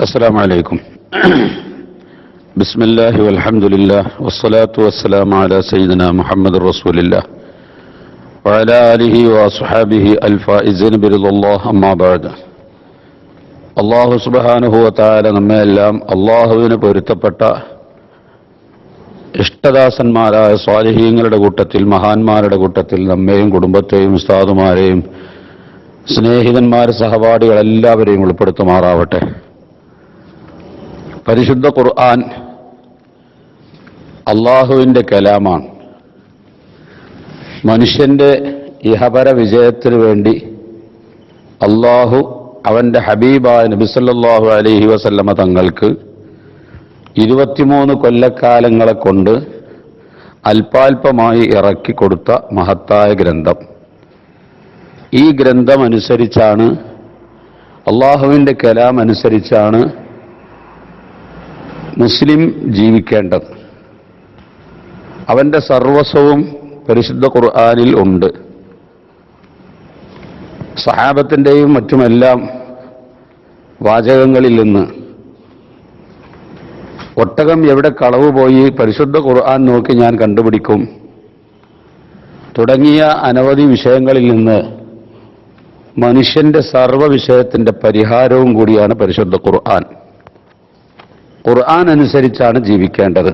السلام عليكم بسم الله والحمد لله والصلاة والسلام على سيدنا محمد رسول الله وعلى آله وأصحابه الفائزين برضا الله أما بعد അള്ളാഹു സുബാനുഭവത്താല നമ്മെ എല്ലാം അള്ളാഹുവിന് പൊരുത്തപ്പെട്ട ഇഷ്ടദാസന്മാരായ സ്വാലിഹീങ്ങളുടെ കൂട്ടത്തിൽ മഹാന്മാരുടെ കൂട്ടത്തിൽ നമ്മെയും കുടുംബത്തെയും ഉസ്താദുമാരെയും സ്നേഹിതന്മാർ സഹപാഠികൾ എല്ലാവരെയും ഉൾപ്പെടുത്തുമാറാവട്ടെ പരിശുദ്ധ ഖുർആൻ അള്ളാഹുവിന്റെ കലാമാണ്. മനുഷ്യന്റെ ഇഹപര വിജയത്തിന് വേണ്ടി അള്ളാഹു അവന്റെ ഹബീബായ നബിസല്ലാഹു അലഹി വസല്ലമ തങ്ങൾക്ക് ഇരുപത്തിമൂന്ന് കൊല്ലക്കാലങ്ങളെ കൊണ്ട് അല്പാൽപമായി ഇറക്കി കൊടുത്ത മഹത്തായ ഗ്രന്ഥം. ഈ ഗ്രന്ഥം അനുസരിച്ചാണ് അള്ളാഹുവിന്റെ കലാം അനുസരിച്ചാണ് മുസ്ലിം ജീവിക്കേണ്ടത്. അവന്റെ സർവസ്വവും പരിശുദ്ധ ഖുർആാനിൽ ഉണ്ട്. സഹാബത്തിന്റെയും മറ്റുമെല്ലാം വാചകങ്ങളിൽ നിന്ന്. ഒട്ടകം എവിടെ കളവ് പോയി പരിശുദ്ധ ഖുർആൻ നോക്കി ഞാൻ കണ്ടുപിടിക്കും. തുടങ്ങിയ അനവധി വിഷയങ്ങളിൽ നിന്ന് മനുഷ്യന്റെ സർവ വിഷയത്തിന്റെ പരിഹാരവും കൂടിയാണ് പരിശുദ്ധ ഖുർആൻ. ഖുർആൻ അനുസരിച്ചാണ് ജീവിക്കേണ്ടത്.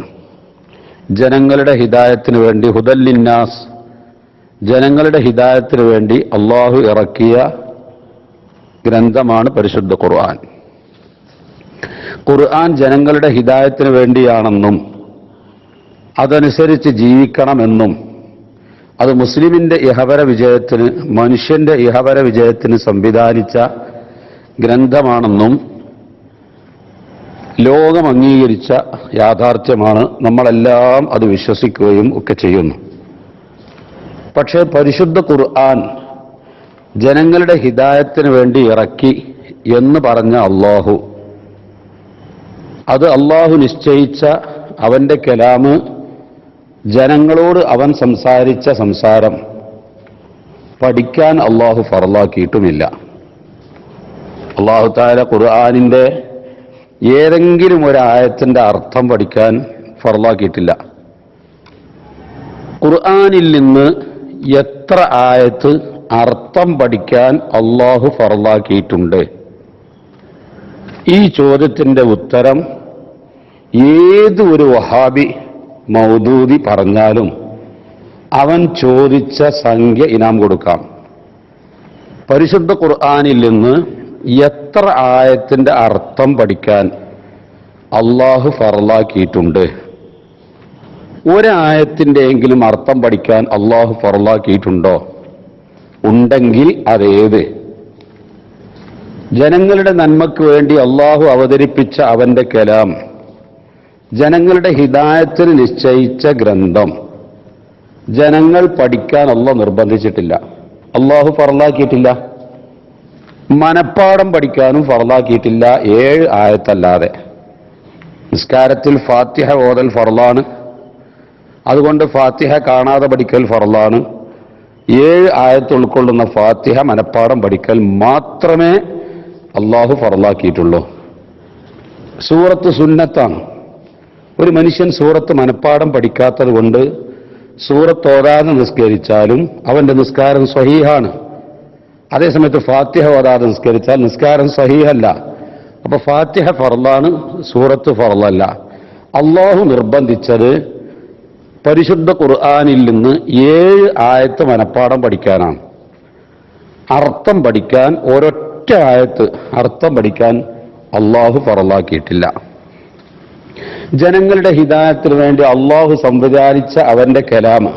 ജനങ്ങളുടെ ഹിതായത്തിന് വേണ്ടി ഹുദല്ലിന്നാസ് ജനങ്ങളുടെ ഹിതായത്തിന് വേണ്ടി അള്ളാഹു ഇറക്കിയ ഗ്രന്ഥമാണ് പരിശുദ്ധ ഖുർആൻ. ഖുർആൻ ജനങ്ങളുടെ ഹിതായത്തിന് വേണ്ടിയാണെന്നും അതനുസരിച്ച് ജീവിക്കണമെന്നും അത് മുസ്ലിമിന്റെ ഇഹപര വിജയത്തിന് മനുഷ്യന്റെ ഇഹപര വിജയത്തിന് സംവിധാനിച്ച ഗ്രന്ഥമാണെന്നും ലോകം അംഗീകരിച്ച യാഥാർത്ഥ്യമാണ് നമ്മളെല്ലാം അത് വിശ്വസിക്കുകയും ഒക്കെ ചെയ്യുന്നു. പക്ഷേ പരിശുദ്ധ ഖുർആൻ ജനങ്ങളുടെ ഹിതായത്തിന് വേണ്ടി ഇറക്കി എന്ന് പറഞ്ഞ അള്ളാഹു അത് അള്ളാഹു നിശ്ചയിച്ച അവന്റെ കലാമ് ജനങ്ങളോട് അവൻ സംസാരിച്ച സംസാരം പഠിക്കാൻ അള്ളാഹു ഫറലാക്കിയിട്ടുമില്ല അള്ളാഹു താല ഖുർആാനിന്റെ ഏതെങ്കിലും ഒരു ആയത്തിന്റെ അർത്ഥം പഠിക്കാൻ ഫറലാക്കിയിട്ടില്ല ഖുർആാനിൽ നിന്ന് എത്ര ആയത്ത് അർത്ഥം പഠിക്കാൻ അള്ളാഹു ഫറലാക്കിയിട്ടുണ്ട് ഈ ചോദ്യത്തിന്റെ ഉത്തരം ഏത് ഒരു വഹാബി മൗദൂദി പറഞ്ഞാലും അവൻ ചോദിച്ച സംഖ്യ ഇനാം കൊടുക്കാം. പരിശുദ്ധ ഖുർആാനിൽ നിന്ന് എത്ര ആയത്തിന്റെ അർത്ഥം പഠിക്കാൻ അള്ളാഹു ഫറലാക്കിയിട്ടുണ്ട് ഒരായത്തിന്റെയെങ്കിലും അർത്ഥം പഠിക്കാൻ അള്ളാഹു ഫറലാക്കിയിട്ടുണ്ടോ ഉണ്ടെങ്കിൽ അതേത്? ജനങ്ങളുടെ നന്മയ്ക്ക് വേണ്ടി അള്ളാഹു അവതരിപ്പിച്ച അവന്റെ കലാം ജനങ്ങളുടെ ഹിതായത്തിന് നിശ്ചയിച്ച ഗ്രന്ഥം ജനങ്ങൾ പഠിക്കാൻ അല്ല നിർബന്ധിച്ചിട്ടില്ല. അള്ളാഹു ഫറലാക്കിയിട്ടില്ല മനപ്പാടം പഠിക്കാനും ഫറലാക്കിയിട്ടില്ല ഏഴ് ആയത്തല്ലാതെ. നിസ്കാരത്തിൽ ഫാത്തിഹ ഓതൽ ഫറലാണ് അതുകൊണ്ട് ഫാത്തിഹ കാണാതെ പഠിക്കൽ ഫറലാണ് ഏഴ് ആയത്ത് ഉൾക്കൊള്ളുന്ന ഫാത്തിഹ മനപ്പാടം പഠിക്കൽ മാത്രമേ അള്ളാഹു ഫറലാക്കിയിട്ടുള്ളൂ സൂറത്ത് സുന്നത്താണ്. ഒരു മനുഷ്യൻ സൂറത്ത് മനപ്പാടം പഠിക്കാത്തത് കൊണ്ട് സൂറത്ത് ഓതാതെ നിസ്കരിച്ചാലും അവന്റെ നിസ്കാരം സ്വഹീഹാണ്. അതേസമയത്ത് ഫാത്തിഹ ഓതാതെ നിസ്കരിച്ചാൽ നിസ്കാരം സഹീഹല്ല. അപ്പൊ ഫാത്തിഹ ഫറലാണ് സൂറത്ത് ഫറലല്ല അള്ളാഹു നിർബന്ധിച്ചത് പരിശുദ്ധ ഖുർആാനിൽ നിന്ന് ഏഴ് ആയത്ത് മനപ്പാടം പഠിക്കാനാണ്. അർത്ഥം പഠിക്കാൻ ഒരൊറ്റ ആയത്ത് അർത്ഥം പഠിക്കാൻ അള്ളാഹു ഫറലാക്കിയിട്ടില്ല ജനങ്ങളുടെ ഹിതായത്തിന് വേണ്ടി അള്ളാഹു സംവിധാനിച്ച അവന്റെ കലാമ.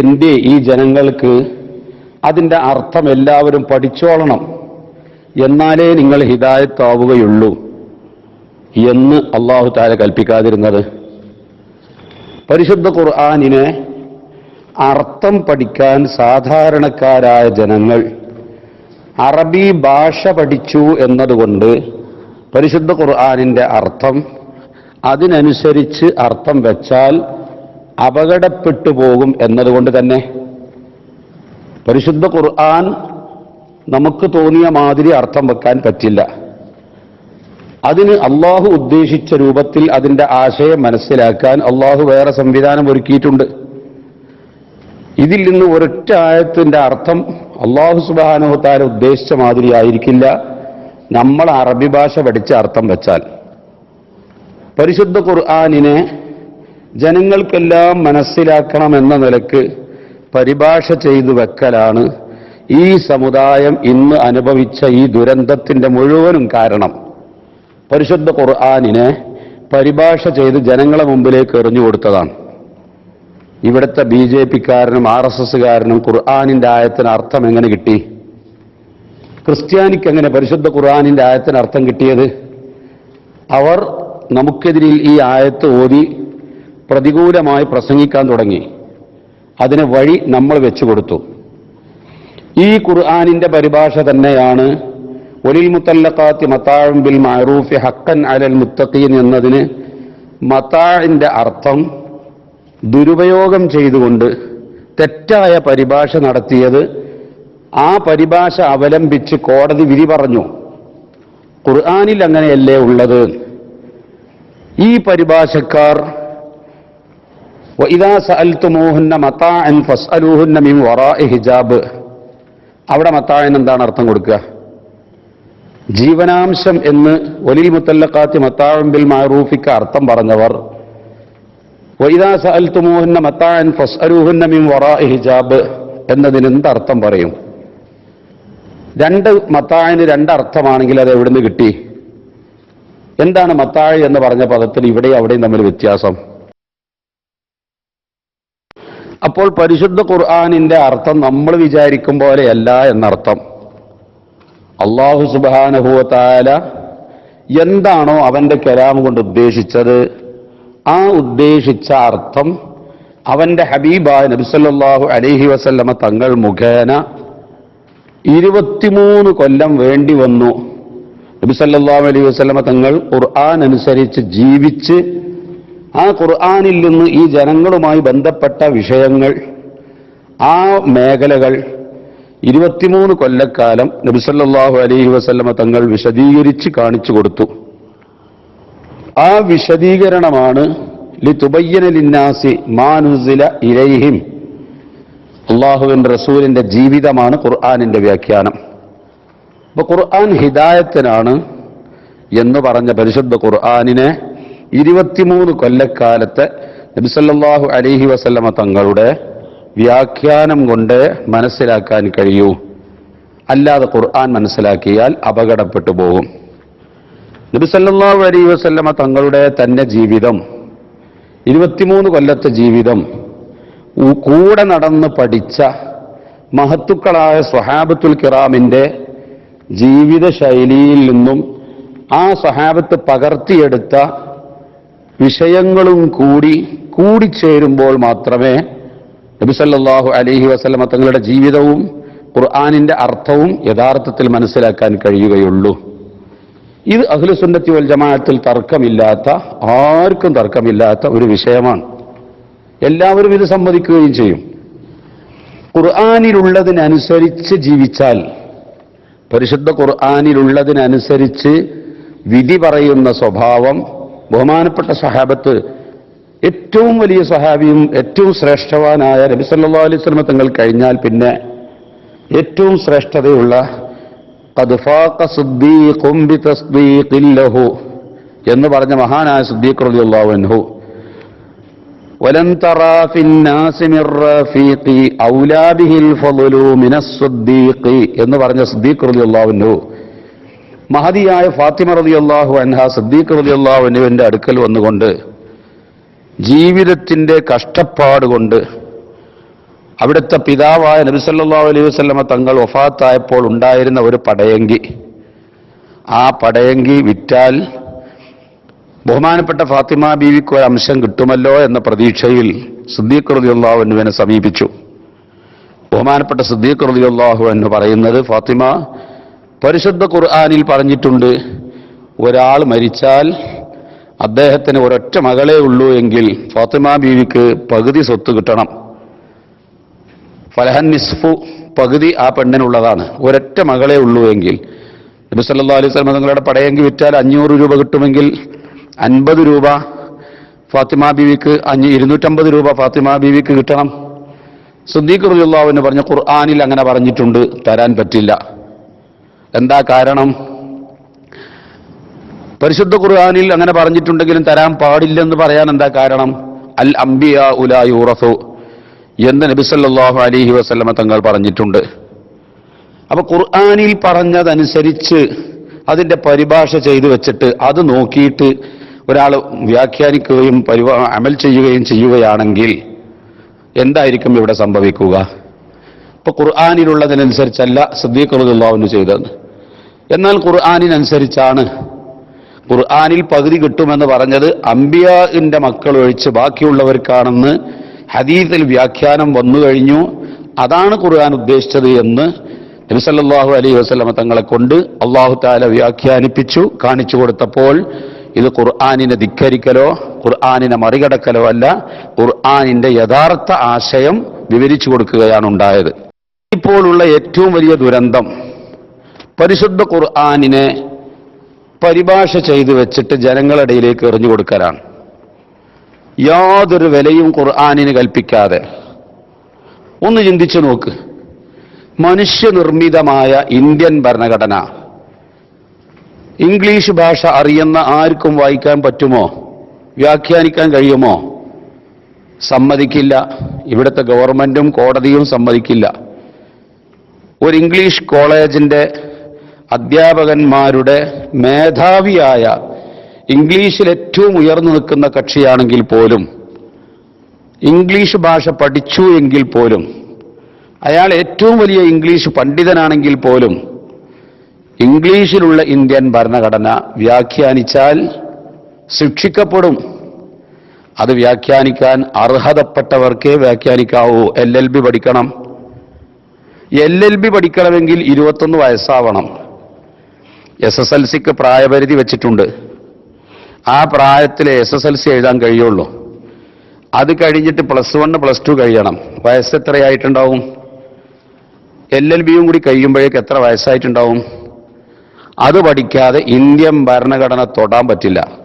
എന്തേ ഈ ജനങ്ങൾക്ക് അതിന്റെ അർത്ഥം എല്ലാവരും പഠിച്ചോളണം. എന്നാലേ നിങ്ങൾ ഹിതായത്താവുകയുള്ളൂ എന്ന് അള്ളാഹു താര കൽപ്പിക്കാതിരുന്നത്. പരിശുദ്ധ ഖുർആാനിനെ അർത്ഥം പഠിക്കാൻ സാധാരണക്കാരായ ജനങ്ങൾ അറബി ഭാഷ പഠിച്ചു എന്നതുകൊണ്ട് പരിശുദ്ധ ഖുർആാനിന്റെ അർത്ഥം അതിനനുസരിച്ച് അർത്ഥം വെച്ചാൽ അപകടപ്പെട്ടു പോകും എന്നതുകൊണ്ട് തന്നെ പരിശുദ്ധ ഖുർആൻ നമുക്ക് തോന്നിയ മാതിരി അർത്ഥം വെക്കാൻ പറ്റില്ല. അതിന് അള്ളാഹു ഉദ്ദേശിച്ച രൂപത്തിൽ അതിന്റെ ആശയം മനസ്സിലാക്കാൻ അള്ളാഹു വേറെ സംവിധാനം ഒരുക്കിയിട്ടുണ്ട്. ഇതിൽ നിന്ന് ഒരൊറ്റ ആയത്തിന്റെ അർത്ഥം അള്ളാഹു സുബാനുഹത്താരെ ഉദ്ദേശിച്ച മാതിരി ആയിരിക്കില്ല. നമ്മൾ അറബി ഭാഷ പഠിച്ച അർത്ഥം വെച്ചാൽ. പരിശുദ്ധ ഖുർആാനിനെ ജനങ്ങൾക്കെല്ലാം മനസ്സിലാക്കണമെന്ന നിലയ്ക്ക് പരിഭാഷ ചെയ്തു വെക്കലാണ് ഈ സമുദായം ഇന്ന് അനുഭവിച്ച ഈ ദുരന്തത്തിന്റെ മുഴുവനും കാരണം. പരിശുദ്ധ ഖുർആാനിനെ പരിഭാഷ ചെയ്ത് ജനങ്ങളെ മുമ്പിലേക്ക് എറിഞ്ഞു കൊടുത്തതാണ്. ഇവിടുത്തെ ബി ജെ പിക്കാരനും ആർ എസ് എസ്സുകാരനും ഖുർആാനിന്റെ ആയത്തിന് അർത്ഥം എങ്ങനെ കിട്ടി? ക്രിസ്ത്യാനിക്ക് എങ്ങനെ പരിശുദ്ധ ഖുർആാനിന്റെ ആയത്തിന് അർത്ഥം കിട്ടിയത്? അവർ നമുക്കെതിരിൽ ഈ ആയത്ത് ഓതി പ്രതികൂലമായി പ്രസംഗിക്കാൻ തുടങ്ങി. അതിന് വഴി നമ്മൾ വെച്ചു കൊടുത്തു. ഈ ഖുർആാനിന്റെ പരിഭാഷ തന്നെയാണ് ഒലിൽ മുത്തല്ലക്കാത്തി മത്താഴും ബിൽ മാറൂഫി ഹക്കൻ അലൽ മുത്തഖീൻ എന്നതിന് മത്താഴിന്റെ അർത്ഥം ദുരുപയോഗം ചെയ്തുകൊണ്ട് തെറ്റായ പരിഭാഷ നടത്തിയത് ആ പരിഭാഷ അവലംബിച്ച് കോടതി വിധി പറഞ്ഞു. ഖുർആാനിൽ അങ്ങനെയല്ലേ ഉള്ളത്? ഈ പരിഭാഷക്കാർ അവിടെ മത്താഴൻ എന്താണ് അർത്ഥം കൊടുക്കുക? ജീവനാംശം എന്ന് ഒലിൽ മുത്തല്ലക്കാത്തി മത്താഴമ്പിൽ മാറൂഫിക്ക് അർത്ഥം പറഞ്ഞവർ മിൻ ഹിജാബ് എന്നതിന് എന്തർത്ഥം പറയും? രണ്ട് മത്തായന് രണ്ടർത്ഥമാണെങ്കിൽ അത് എവിടുന്ന് കിട്ടി? എന്താണ് മത്താഴ് എന്ന് പറഞ്ഞ പദത്തിൽ ഇവിടെയും അവിടെയും തമ്മിൽ വ്യത്യാസം? അപ്പോൾ പരിശുദ്ധ ഖുർആാനിന്റെ അർത്ഥം നമ്മൾ വിചാരിക്കും പോലെയല്ല എന്നർത്ഥം. അള്ളാഹു സുബാനഹുവത്തായ എന്താണോ അവന്റെ കലാം കൊണ്ട് ഉദ്ദേശിച്ചത്. ആ ഉദ്ദേശിച്ച അർത്ഥം അവന്റെ ഹബീബ നബിസല്ലാഹു അലഹി വസല്ലമ തങ്ങൾ മുഖേന ഇരുപത്തിമൂന്ന് കൊല്ലം വേണ്ടി വന്നു. നബിസല്ലാഹു അലൈഹി വസല്ലമ തങ്ങൾ ഖുർആൻ അനുസരിച്ച് ജീവിച്ച് ആ ഖുർആാനിൽ നിന്ന് ഈ ജനങ്ങളുമായി ബന്ധപ്പെട്ട വിഷയങ്ങൾ ആ മേഖലകൾ ഇരുപത്തിമൂന്ന് കൊല്ലക്കാലം നബിസല്ലാഹു അലൈഹി വസല്ലമ തങ്ങൾ വിശദീകരിച്ച് കാണിച്ചു കൊടുത്തു. ആ വിശദീകരണമാണ് ലി തുബയ്യന ലിന്നാസി മാനുസില ഇലൈഹിം അള്ളാഹുവിൻ റസൂലിന്റെ ജീവിതമാണ് ഖുർആാനിന്റെ വ്യാഖ്യാനം. അപ്പൊ ഖുർആൻ ഹിദായത്തിനാണ് എന്ന് പറഞ്ഞ പരിശുദ്ധ ഖുർആാനിനെ ഇരുപത്തിമൂന്ന് കൊല്ലക്കാലത്തെ നബിസല്ലാഹു അലൈഹി വസല്ലമ തങ്ങളുടെ വ്യാഖ്യാനം കൊണ്ട് മനസ്സിലാക്കാൻ കഴിയൂ. അല്ലാതെ ഖുർആൻ മനസ്സിലാക്കിയാൽ അപകടപ്പെട്ടു പോകും. നബിസല്ലാഹു അലൈഹി വസല്ലമ തങ്ങളുടെ തന്നെ ജീവിതം ഇരുപത്തിമൂന്ന് കൊല്ലത്തെ ജീവിതം കൂടെ നടന്ന് പഠിച്ച മഹത്തുക്കളായ സ്വഹാബത്തുൽ കിറാമിന്റെ ജീവിത ശൈലിയിൽ നിന്നും ആ സ്വഹാബത്ത് പകർത്തിയെടുത്ത വിഷയങ്ങളും കൂടി കൂടിച്ചേരുമ്പോൾ മാത്രമേ നബിസല്ലാഹു അലൈഹി വസ്ലമ തങ്ങളുടെ ജീവിതവും ഖുർആാനിന്റെ അർത്ഥവും യഥാർത്ഥത്തിൽ മനസ്സിലാക്കാൻ കഴിയുകയുള്ളൂ. ഇത് അഖിലുസുന്നത്തി വൽ ജമാഅത്തിൽ തർക്കമില്ലാത്ത ആർക്കും തർക്കമില്ലാത്ത ഒരു വിഷയമാണ്. എല്ലാവരും ഇത് സമ്മതിക്കുകയും ചെയ്യും. ഖുർആാനിലുള്ളതിനനുസരിച്ച് ജീവിച്ചാൽ പരിശുദ്ധ ഖുർആാനിലുള്ളതിനനുസരിച്ച് വിധി പറയുന്ന സ്വഭാവം ബഹുമാനപ്പെട്ട സഹാബത്ത് ഏറ്റവും വലിയ സഹാബിയും ഏറ്റവും ശ്രേഷ്ഠവാനായ നബി സല്ലാ അലൈഹി സ്വലമ തങ്ങൾ കഴിഞ്ഞാൽ പിന്നെ ഏറ്റവും ശ്രേഷ്ഠതയുള്ള എന്ന് പറഞ്ഞ മഹാനായ സുദ്ദീഖ് എന്ന് പറഞ്ഞ സുദ്ദീഖ് മഹതിയായ ഫാത്തിമ റളിയല്ലാഹു അൻഹ സിദ്ദീഖ് അള്ളാഹു അൻഹുവിന്റെ അടുക്കൽ വന്നുകൊണ്ട് ജീവിതത്തിന്റെ കഷ്ടപ്പാട് കൊണ്ട് അവിടുത്തെ പിതാവായ നബിസല്ലാ അലൈഹി വസ്ലമ തങ്ങൾ ഒഫാത്തായപ്പോൾ ഉണ്ടായിരുന്ന ഒരു പടയങ്കി. ആ പടയങ്കി വിറ്റാൽ ബഹുമാനപ്പെട്ട ഫാത്തിമ ബീവിക്ക് ഒരു അംശം കിട്ടുമല്ലോ എന്ന പ്രതീക്ഷയിൽ സിദ്ദീഖ് റതിയുള്ളാഹു അൻഹുവിനെ സമീപിച്ചു. ബഹുമാനപ്പെട്ട സിദ്ദീഖ് റതിയുള്ളാഹു എന്ന് പറയുന്നത് ഫാത്തിമ പരിശുദ്ധ ഖുർആാനിൽ പറഞ്ഞിട്ടുണ്ട് ഒരാൾ മരിച്ചാൽ അദ്ദേഹത്തിന് ഒരൊറ്റ മകളെ ഉള്ളൂ എങ്കിൽ ഫാത്തിമ ബീവിക്ക് പകുതി സ്വത്ത് കിട്ടണം. ഫലഹൻ നിസ്ഫു പകുതി ആ പെണ്ണിനുള്ളതാണ്. ഒരൊറ്റ മകളേ ഉള്ളൂ എങ്കിൽ. നബി സല്ലാ അലൈഹി സ്വലം തങ്ങളുടെ പടയെങ്കിൽ വിറ്റാൽ അഞ്ഞൂറ് രൂപ കിട്ടുമെങ്കിൽ അൻപത് രൂപ ഫാത്തിമ ബീവിക്ക് അഞ്ഞ് ഇരുന്നൂറ്റമ്പത് രൂപ ഫാത്തിമ ബീവിക്ക് കിട്ടണം. സുദ്ദീഖ് റുജുല്ലാവിന് പറഞ്ഞ ഖുർആാനിൽ അങ്ങനെ പറഞ്ഞിട്ടുണ്ട് തരാൻ പറ്റില്ല. എന്താ കാരണം? പരിശുദ്ധ ഖുർആാനിൽ അങ്ങനെ പറഞ്ഞിട്ടുണ്ടെങ്കിലും തരാൻ പാടില്ലെന്ന് പറയാൻ എന്താ കാരണം? അൽ അംബിയ ഉലായുറഫു എന്ന് നബി സല്ലല്ലാഹു അലൈഹി വസല്ലമ തങ്ങൾ പറഞ്ഞിട്ടുണ്ട്. അപ്പൊ ഖുർആാനിൽ പറഞ്ഞതനുസരിച്ച് അതിന്റെ പരിഭാഷ ചെയ്തു വെച്ചിട്ട് അത് നോക്കിയിട്ട് ഒരാൾ വ്യാഖ്യാനിക്കുകയും പരിപാ അമൽ ചെയ്യുകയും ചെയ്യുകയാണെങ്കിൽ എന്തായിരിക്കും ഇവിടെ സംഭവിക്കുക? ഇപ്പൊ ഖുർആാനിലുള്ളതിനനുസരിച്ചല്ല സദ്ദീഖുറുല്ലാവിന് ചെയ്തത്. എന്നാൽ ഖുർആാനിനനുസരിച്ചാണ്. ഖുർആാനിൽ പകുതി കിട്ടുമെന്ന് പറഞ്ഞത് അംബിയാന്റെ മക്കൾ ഒഴിച്ച് ബാക്കിയുള്ളവർക്കാണെന്ന് ഹദീസിൽ വ്യാഖ്യാനം വന്നു കഴിഞ്ഞു. അതാണ് ഖുർആൻ ഉദ്ദേശിച്ചത് എന്ന് നബിസല്ലാഹു അലൈഹി വസ്ലമ തങ്ങളെ കൊണ്ട് അള്ളാഹു താല വ്യാഖ്യാനിപ്പിച്ചു കാണിച്ചു കൊടുത്തപ്പോൾ ഇത് ഖുർആാനിനെ ധിക്കരിക്കലോ ഖുർആാനിനെ മറികടക്കലോ അല്ല ഖുർആാനിന്റെ യഥാർത്ഥ ആശയം വിവരിച്ചു കൊടുക്കുകയാണ് ഉണ്ടായത്. ഇപ്പോഴുള്ള ഏറ്റവും വലിയ ദുരന്തം പരിശുദ്ധ ഖുർആാനിനെ പരിഭാഷ ചെയ്തു വെച്ചിട്ട് ജനങ്ങളിടയിലേക്ക് എറിഞ്ഞു കൊടുക്കലാണ്. യാതൊരു വിലയും ഖുർആാനിന് കൽപ്പിക്കാതെ. ഒന്ന് ചിന്തിച്ചു നോക്ക്. മനുഷ്യനിർമ്മിതമായ ഇന്ത്യൻ ഭരണഘടന. ഇംഗ്ലീഷ് ഭാഷ അറിയുന്ന ആർക്കും വായിക്കാൻ പറ്റുമോ? വ്യാഖ്യാനിക്കാൻ കഴിയുമോ? സമ്മതിക്കില്ല. ഇവിടുത്തെ ഗവൺമെന്റും കോടതിയും സമ്മതിക്കില്ല. ഒരു ഇംഗ്ലീഷ് കോളേജിന്റെ അധ്യാപകന്മാരുടെ മേധാവിയായ ഇംഗ്ലീഷിൽ ഏറ്റവും ഉയർന്നു നിൽക്കുന്ന കക്ഷിയാണെങ്കിൽ പോലും ഇംഗ്ലീഷ് ഭാഷ പഠിച്ചു എങ്കിൽ പോലും അയാൾ ഏറ്റവും വലിയ ഇംഗ്ലീഷ് പണ്ഡിതനാണെങ്കിൽ പോലും ഇംഗ്ലീഷിലുള്ള ഇന്ത്യൻ ഭരണഘടന വ്യാഖ്യാനിച്ചാൽ ശിക്ഷിക്കപ്പെടും. അത് വ്യാഖ്യാനിക്കാൻ അർഹതപ്പെട്ടവർക്കേ വ്യാഖ്യാനിക്കാവൂ. എൽ എൽ ബി പഠിക്കണം. എൽ എൽ ബി പഠിക്കണമെങ്കിൽ ഇരുപത്തൊന്ന് വയസ്സാവണം. എസ് എസ് എൽ സിക്ക് പ്രായപരിധി വെച്ചിട്ടുണ്ട്. ആ പ്രായത്തിൽ എസ് എസ് എൽ സി എഴുതാൻ കഴിയുള്ളൂ. അത് കഴിഞ്ഞിട്ട് പ്ലസ് വൺ പ്ലസ് ടു കഴിയണം. വയസ്സ് എത്രയായിട്ടുണ്ടാവും? എൽ എൽ ബിയും കൂടി കഴിയുമ്പോഴേക്ക് എത്ര വയസ്സായിട്ടുണ്ടാവും? അത് പഠിക്കാതെ ഇന്ത്യൻ ഭരണഘടന തൊടാൻ പറ്റില്ല.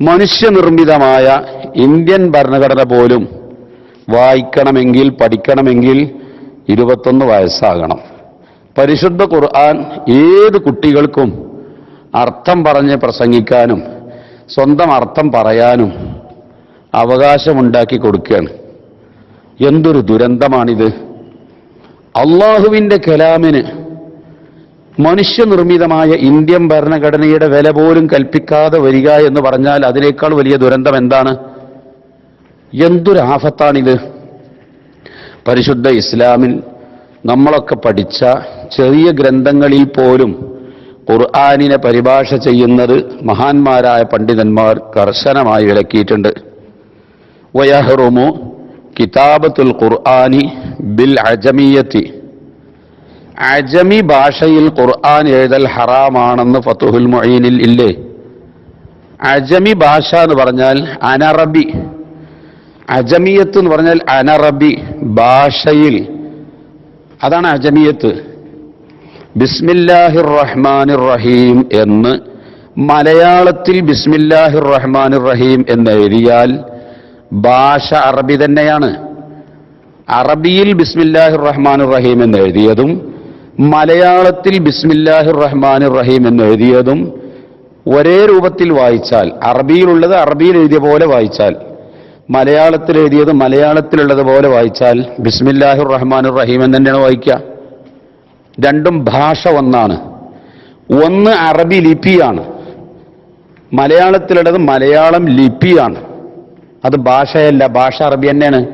മനുഷ്യനിർമ്മിതമായ ഇന്ത്യൻ ഭരണഘടന പോലും വായിക്കണമെങ്കിൽ പഠിക്കണമെങ്കിൽ ഇരുപത്തൊന്ന് വയസ്സാകണം. പരിശുദ്ധ ഖുർആൻ ഏത് കുട്ടികൾക്കും അർത്ഥം പറഞ്ഞ് പ്രസംഗിക്കാനും സ്വന്തം അർത്ഥം പറയാനും അവകാശമുണ്ടാക്കി കൊടുക്കുകയാണ്. എന്തൊരു ദുരന്തമാണിത്. അള്ളാഹുവിന്റെ കലാമിന് മനുഷ്യനിർമ്മിതമായ ഇന്ത്യൻ ഭരണഘടനയുടെ വില പോലും കൽപ്പിക്കാതെ വരിക എന്ന് പറഞ്ഞാൽ അതിനേക്കാൾ വലിയ ദുരന്തം എന്താണ്? എന്തൊരു ആഫത്താണിത് പരിശുദ്ധ ഇസ്ലാമിൽ നമ്മളൊക്കെ പഠിച്ച ചെറിയ ഗ്രന്ഥങ്ങളിൽ പോലും ഖുർആാനിനെ പരിഭാഷ ചെയ്യുന്നത് മഹാന്മാരായ പണ്ഡിതന്മാർ കർശനമായി വിലക്കിയിട്ടുണ്ട്. വയഹറുമു കിതാബത്തുൽ ഖുർആാനി ബിൽ അജമിയത്തി. അജമി ഭാഷയിൽ ഖുർആൻ എഴുതൽ ഹറാമാണെന്ന് ഫത്തുഹുൽ മൊയ്നിൽ ഇല്ലേ? അജമി ഭാഷ എന്ന് പറഞ്ഞാൽ അനറബി. അജമിയത്ത് എന്ന് പറഞ്ഞാൽ അനറബി ഭാഷയിൽ. അതാണ് അജമിയത്ത്. ബിസ്മില്ലാഹിർ റഹ്മാനിർ റഹീം എന്ന് മലയാളത്തിൽ ബിസ്മില്ലാഹിർ റഹ്മാനിർ റഹീം എന്ന് എഴുതിയാൽ ഭാഷ അറബി തന്നെയാണ്. അറബിയിൽ ബിസ്മില്ലാഹിർ റഹ്മാനിർ റഹീം എന്ന് എഴുതിയതും മലയാളത്തിൽ ബിസ്മില്ലാഹിർ റഹ്മാനിർ റഹീം എന്ന് എഴുതിയതും ഒരേ രൂപത്തിൽ വായിച്ചാൽ അറബിയിലുള്ളത് അറബിയിൽ എഴുതിയ പോലെ വായിച്ചാൽ മലയാളത്തിൽ എഴുതിയത് മലയാളത്തിലുള്ളത് പോലെ വായിച്ചാൽ ബിസ്മില്ലാഹിർ റഹ്മാൻ റഹീം എന്ന് തന്നെയാണ് വായിക്കുക. രണ്ടും ഭാഷ ഒന്നാണ്. ഒന്ന് അറബി ലിപിയാണ്. മലയാളത്തിലുള്ളത് മലയാളം ലിപിയാണ്. അത് ഭാഷയല്ല ഭാഷ അറബി തന്നെയാണ്.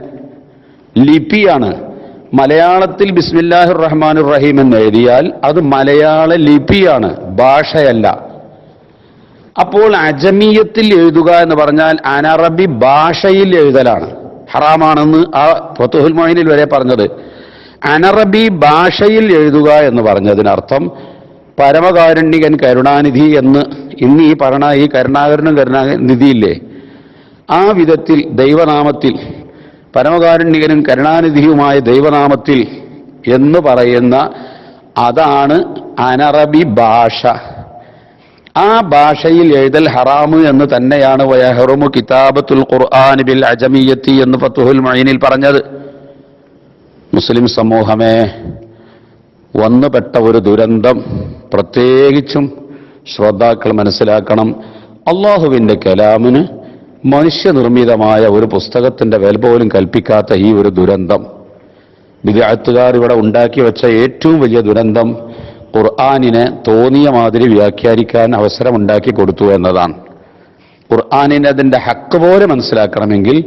ലിപിയാണ്. മലയാളത്തിൽ ബിസ്മില്ലാഹിർ റഹ്മാൻ റഹീം എന്ന് എഴുതിയാൽ അത് മലയാള ലിപിയാണ് ഭാഷയല്ല. അപ്പോൾ അജമീയത്തിൽ എഴുതുക എന്ന് പറഞ്ഞാൽ അനറബി ഭാഷയിൽ എഴുതലാണ്. ഹറാമാണെന്ന് ആ ഫത്തുഹുൽ മൊയിനിൽ വരെ പറഞ്ഞത്. അനറബി ഭാഷയിൽ എഴുതുക എന്ന് പറഞ്ഞതിനർത്ഥം പരമകാരുണ്യകൻ കരുണാനിധി എന്ന് ഇന്ന് ഈ പറഞ്ഞ ഈ കരുണാകരനും കരുണാനിധിയില്ലേ? ആ വിധത്തിൽ ദൈവനാമത്തിൽ പരമകാരുണ്യകനും കരുണാനിധിയുമായ ദൈവനാമത്തിൽ എന്ന് പറയുന്ന അതാണ് അനറബി ഭാഷ. ആ ഭാഷയിൽ എഴുതൽ ഹറാമ് എന്ന് തന്നെയാണ് വയഹറുമു കിതാബത്തുൽ ഖുർആൻ ബിൽ അജമിയത്തി എന്ന് ഫത്തുഹുൽ മൈനിൽ പറഞ്ഞത്. മുസ്ലിം സമൂഹമേ വന്നുപെട്ട ഒരു ദുരന്തം പ്രത്യേകിച്ചും ശ്രോതാക്കൾ മനസ്സിലാക്കണം. അള്ളാഹുവിന്റെ കലാമിന് മനുഷ്യനിർമ്മിതമായ ഒരു പുസ്തകത്തിന്റെ വില പോലും കൽപ്പിക്കാത്ത ഈ ഒരു ദുരന്തം. വിദ്യാർത്ഥുകാർ ഇവിടെ ഉണ്ടാക്കി വെച്ച ഏറ്റവും വലിയ ദുരന്തം ഖുർആാനിനെ തോന്നിയ മാതിരി വ്യാഖ്യാനിക്കാൻ അവസരമുണ്ടാക്കി കൊടുത്തു എന്നതാണ്. ഖുർആാനിനെ അതിന്റെ ഹക്ക് പോലെ മനസ്സിലാക്കണമെങ്കിൽ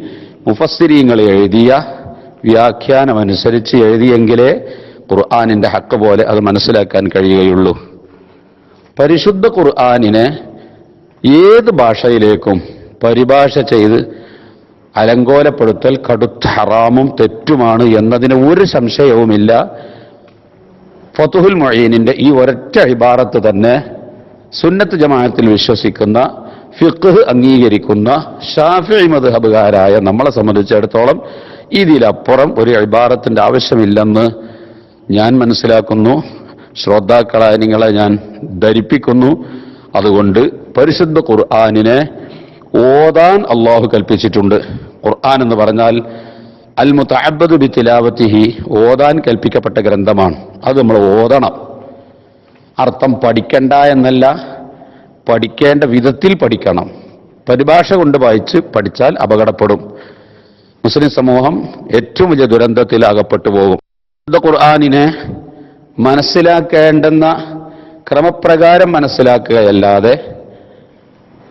മുഫസ്സിരീങ്ങൾ എഴുതിയ വ്യാഖ്യാനമനുസരിച്ച് എഴുതിയെങ്കിലേ ഖുർആാനിന്റെ ഹക്ക് പോലെ അത് മനസ്സിലാക്കാൻ കഴിയുകയുള്ളൂ. പരിശുദ്ധ ഖുർആാനിനെ ഏത് ഭാഷയിലേക്കും പരിഭാഷ ചെയ്ത് അലങ്കോലപ്പെടുത്തൽ കടുത്ത ഹറാമും തെറ്റുമാണ് എന്നതിന് ഒരു സംശയവുമില്ല. ഫതുഹുൽ മൊഴീനിന്റെ ഈ ഒരൊറ്റ ഇബാറത്ത് തന്നെ സുന്നത്ത് ജമാഅത്തിൽ വിശ്വസിക്കുന്ന ഫിഖ് അംഗീകരിക്കുന്ന ഷാഫി മദ്ഹബുകാരായ നമ്മളെ സംബന്ധിച്ചിടത്തോളം ഇതിലപ്പുറം ഒരു ഇബാറത്തിന്റെ ആവശ്യമില്ലെന്ന് ഞാൻ മനസ്സിലാക്കുന്നു. ശ്രോതാക്കളായ നിങ്ങളെ ഞാൻ ധരിപ്പിക്കുന്നു. അതുകൊണ്ട് പരിശുദ്ധ ഖുർആാനിനെ ഓതാൻ അള്ളാഹു കൽപ്പിച്ചിട്ടുണ്ട്. ഖുർആൻ എന്ന് പറഞ്ഞാൽ അൽ മുത്തബദ് ബി തിലാവത്തിഹി ഓതാൻ കൽപ്പിക്കപ്പെട്ട ഗ്രന്ഥമാണ്. അത് നമ്മൾ ഓതണം. അർത്ഥം പഠിക്കണ്ട എന്നല്ല പഠിക്കേണ്ട വിധത്തിൽ പഠിക്കണം. പരിഭാഷ കൊണ്ട് വായിച്ച് പഠിച്ചാൽ അപകടപ്പെടും. മുസ്ലിം സമൂഹം ഏറ്റവും വലിയ ദുരന്തത്തിൽ അകപ്പെട്ടു പോകും ഖുർആാനിനെ മനസ്സിലാക്കേണ്ടെന്ന ക്രമപ്രകാരം മനസ്സിലാക്കുകയല്ലാതെ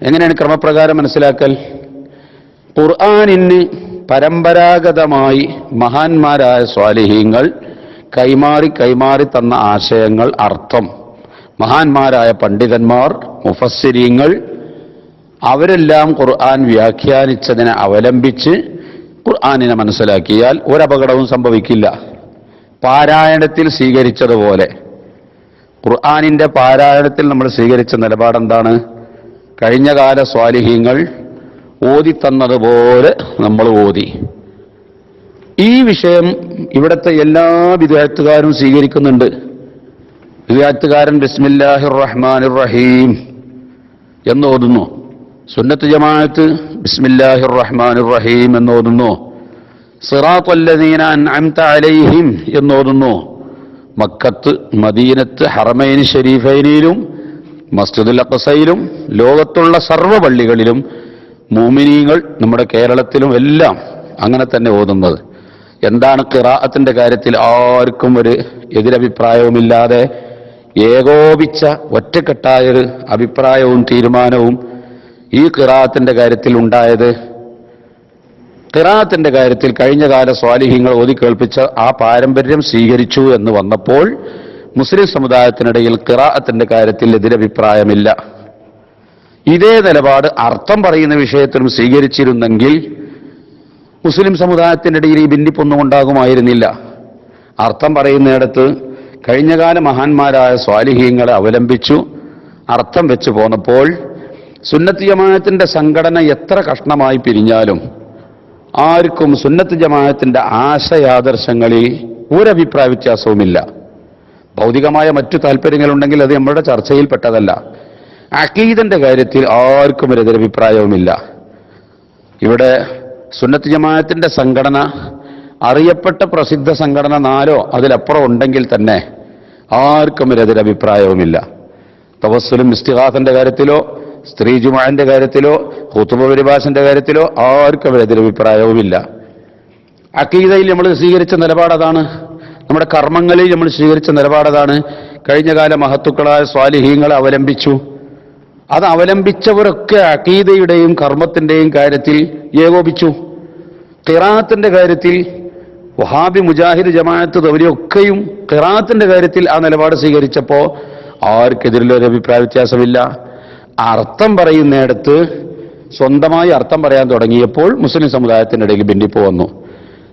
എങ്ങനെയാണ് ക്രമപ്രകാരം മനസ്സിലാക്കൽ? ഖുർആാനിന് പരമ്പരാഗതമായി മഹാന്മാരായ സ്വാലിഹീങ്ങൾ കൈമാറി കൈമാറി തന്ന ആശയങ്ങൾ അർത്ഥം. മഹാന്മാരായ പണ്ഡിതന്മാർ മുഫസ്സിരിങ്ങൾ അവരെല്ലാം ഖുർആൻ വ്യാഖ്യാനിച്ചതിനെ അവലംബിച്ച് ഖുർആാനിനെ മനസ്സിലാക്കിയാൽ ഒരപകടവും സംഭവിക്കില്ല. പാരായണത്തിൽ സ്വീകരിച്ചതുപോലെ. ഖുർആാനിന്റെ പാരായണത്തിൽ നമ്മൾ സ്വീകരിച്ച നിലപാടെന്താണ്? കഴിഞ്ഞകാല സ്വാലിഹ്യങ്ങൾ ഓതിത്തന്നതുപോലെ നമ്മൾ ഓതി. ഈ വിഷയം ഇവിടുത്തെ എല്ലാ വിദ്യാർത്ഥുകാരും സ്വീകരിക്കുന്നുണ്ട്. വിദ്യാർത്ഥുകാരൻ ബിസ്മില്ലാഹിർ റഹ്മാനിർ റഹീം എന്ന് ഓതുന്നു. സുന്നത്ത് ജമാഅത്ത് ബിസ്മില്ലാഹിർ റഹ്മാനിർ റഹീം എന്ന് ഓതുന്നു സിറാത്തല്ലദീന അൻഅംത അലൈഹിം എന്ന് ഓതുന്നു മക്കത്ത് മദീനത്ത് ഹറമൈൻ ഷരീഫൈനിലും മസ്ജിദുൽ അഖസയിലും ലോകത്തുള്ള സർവ പള്ളികളിലും മൂമിനീങ്ങൾ നമ്മുടെ കേരളത്തിലും എല്ലാം അങ്ങനെ തന്നെ ഓതുന്നത്. എന്താണ് ഖിറാഅത്തിന്റെ കാര്യത്തിൽ ആർക്കും ഒരു എതിരഭിപ്രായവുമില്ലാതെ ഏകോപിച്ച ഒറ്റക്കെട്ടായൊരു അഭിപ്രായവും തീരുമാനവും ഈ ഖിറാഅത്തിന്റെ കാര്യത്തിൽ ഉണ്ടായത്? ഖിറാഅത്തിന്റെ കാര്യത്തിൽ കഴിഞ്ഞ കാല സ്വാലിഹ്യങ്ങൾ ഓതിക്കേൾപ്പിച്ച ആ പാരമ്പര്യം സ്വീകരിച്ചു എന്ന് വന്നപ്പോൾ മുസ്ലിം സമുദായത്തിനിടയിൽ ഖിറാഅത്തിന്റെ കാര്യത്തിൽ എതിരഭിപ്രായമില്ല. ഇതേ നിലപാട് അർത്ഥം പറയുന്ന വിഷയത്തിലും സ്വീകരിച്ചിരുന്നെങ്കിൽ മുസ്ലിം സമുദായത്തിനിടയിൽ ഈ ഭിന്നിപ്പൊന്നും ഉണ്ടാകുമായിരുന്നില്ല. അർത്ഥം പറയുന്നിടത്ത് കഴിഞ്ഞകാല മഹാന്മാരായ സ്വാലിഹ്യങ്ങളെ അവലംബിച്ചു. അർത്ഥം വെച്ചു പോന്നപ്പോൾ സുന്നത്ത് ജമാഅത്തിന്റെ സംഘടന എത്ര കഷ്ണമായി പിരിഞ്ഞാലും ആർക്കും സുന്നത്ത് ജമാഅത്തിന്റെ ആശയാദർശങ്ങളിൽ ഒരഭിപ്രായ വ്യത്യാസവുമില്ല. ഭൗതികമായ മറ്റു താല്പര്യങ്ങളുണ്ടെങ്കിൽ അത് നമ്മുടെ ചർച്ചയിൽപ്പെട്ടതല്ല. അക്കീദന്റെ കാര്യത്തിൽ ആർക്കും ഒരു എതിരഭിപ്രായവുമില്ല ഇവിടെ സുന്നത്ത് ജമാഅത്തിന്റെ സംഘടന അറിയപ്പെട്ട പ്രസിദ്ധ സംഘടന നാലോ അതിലപ്പുറം ഉണ്ടെങ്കിൽ തന്നെ ആർക്കും ഒരു എതിരഭിപ്രായവുമില്ല തവസ്സുലും ഇസ്തിഹാസന്റെ കാര്യത്തിലോ സ്ത്രീ ജുമാന്റെ കാര്യത്തിലോ ഹുത്തുബ പരിഭാഷന്റെ കാര്യത്തിലോ ആർക്കും ഒരു എതിരഭിപ്രായവുമില്ല അക്കീതയിൽ നമ്മൾ സ്വീകരിച്ച നിലപാടതാണ് നമ്മുടെ കർമ്മങ്ങളിൽ നമ്മൾ സ്വീകരിച്ച നിലപാടതാണ് കഴിഞ്ഞകാല മഹത്തുക്കളായ സ്വാലിഹീങ്ങളെ അവലംബിച്ചു. അത് അവലംബിച്ചവരൊക്കെ അക്കീതയുടെയും കർമ്മത്തിന്റെയും കാര്യത്തിൽ ഏകോപിച്ചു. ഖിറാത്തിന്റെ കാര്യത്തിൽ വഹാബി മുജാഹിദ് ജമാഅത്ത് തവരെയൊക്കെയും ഖിറാത്തിന്റെ കാര്യത്തിൽ ആ നിലപാട് സ്വീകരിച്ചപ്പോൾ ആർക്കെതിരിലൊരു അഭിപ്രായ വ്യത്യാസമില്ല. അർത്ഥം പറയുന്നിടത്ത് സ്വന്തമായി അർത്ഥം പറയാൻ തുടങ്ങിയപ്പോൾ മുസ്ലിം സമുദായത്തിന്റെ ഇടയിൽ ഭിന്നിപ്പ് വന്നു.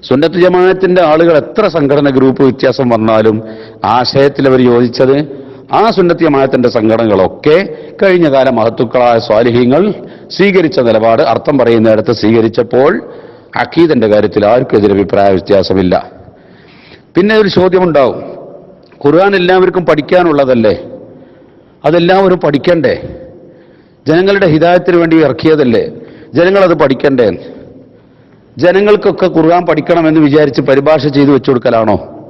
സുന്നത്ത് ജമാഅത്തിന്റെ ആളുകൾ എത്ര സംഘടന ഗ്രൂപ്പ് വ്യത്യാസം വന്നാലും ആശയത്തിൽ അവർ യോജിച്ചത് ആ സുന്നത്ത് ജമാഅത്തിന്റെ സംഘടനകളൊക്കെ കഴിഞ്ഞ കാല മഹത്തുക്കളായ സ്വാലിഹ്യങ്ങൾ സ്വീകരിച്ച നിലപാട് അർത്ഥം പറയുന്നിടത്ത് സ്വീകരിച്ചപ്പോൾ അഖീദന്റെ കാര്യത്തിൽ ആർക്കും എതിരഭിപ്രായ വ്യത്യാസമില്ല. പിന്നെ ഒരു ചോദ്യമുണ്ടാവും. ഖുർആൻ എല്ലാവർക്കും പഠിക്കാനുള്ളതല്ലേ? അതെല്ലാവരും പഠിക്കണ്ടേ? ജനങ്ങളുടെ ഹിതായത്തിന് വേണ്ടി ഇറക്കിയതല്ലേ? ജനങ്ങളത് പഠിക്കണ്ടേ? ജനങ്ങൾക്കൊക്കെ ഖുർആൻ പഠിക്കണമെന്ന് വിചാരിച്ച് പരിഭാഷ ചെയ്തു വെച്ചു കൊടുക്കലാണോ?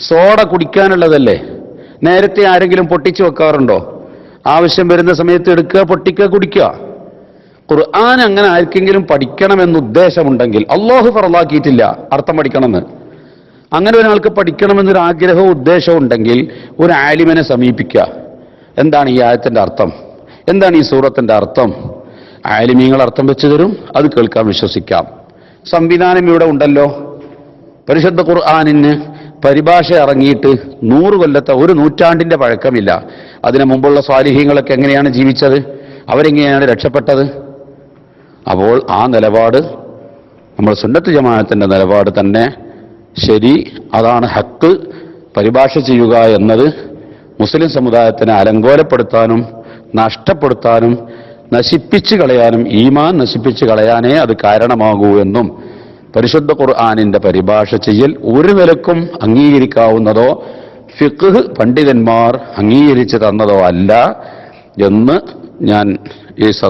സോഡ കുടിക്കാനുള്ളതല്ലേ? നേരത്തെ ആരെങ്കിലും പൊട്ടിച്ചു വെക്കാറുണ്ടോ? ആവശ്യം വരുന്ന സമയത്ത് എടുക്കുക പൊട്ടിക്കുക കുടിക്കുക. ഖുർആൻ അങ്ങനെ ആർക്കെങ്കിലും പഠിക്കണമെന്ന് ഉദ്ദേശമുണ്ടെങ്കിൽ അള്ളാഹു ഫറലാക്കിയിട്ടില്ല അർത്ഥം പഠിക്കണമെന്ന്. അങ്ങനെ ഒരാൾക്ക് പഠിക്കണമെന്നൊരു ആഗ്രഹവും ഉദ്ദേശവും ഉണ്ടെങ്കിൽ ഒരു ആലിമനെ സമീപിക്കുക. എന്താണ് ഈ ആയത്തിന്റെ അർത്ഥം? എന്താണ് ഈ സൂറത്തിന്റെ അർത്ഥം? ആലിമീങ്ങൾ അർത്ഥം വെച്ചു തരും അത് കേൾക്കാൻ വിശ്വസിക്കാം. സംവിധാനം ഇവിടെ ഉണ്ടല്ലോ. പരിശുദ്ധ ഖുർആാനിന് പരിഭാഷ ഇറങ്ങിയിട്ട് നൂറ് കൊല്ലത്തെ ഒരു നൂറ്റാണ്ടിന്റെ പഴക്കമില്ല. അതിനു മുമ്പുള്ള സ്വാലിഹ്യങ്ങളൊക്കെ എങ്ങനെയാണ് ജീവിച്ചത്? അവരെങ്ങനെയാണ് രക്ഷപ്പെട്ടത്? അപ്പോൾ ആ നിലപാട് നമ്മൾ സുന്നത്ത് ജമാനത്തിന്റെ നിലപാട് തന്നെ ശരി അതാണ് ഹക്ക്. പരിഭാഷ ചെയ്യുക എന്നത് മുസ്ലിം സമുദായത്തിനെ അലങ്കോലപ്പെടുത്താനും നഷ്ടപ്പെടുത്താനും നശിപ്പിച്ചു കളയാനും ഈമാൻ നശിപ്പിച്ചു കളയാനേ അത് കാരണമാകൂ എന്നും പരിശുദ്ധ ഖുർആാനിന്റെ പരിഭാഷ ചെയ്യൽ ഒരു നിലക്കും അംഗീകരിക്കാവുന്നതോ ഫിഖ് പണ്ഡിതന്മാർ അംഗീകരിച്ചു തന്നതോ അല്ല എന്ന് ഞാൻ ഈ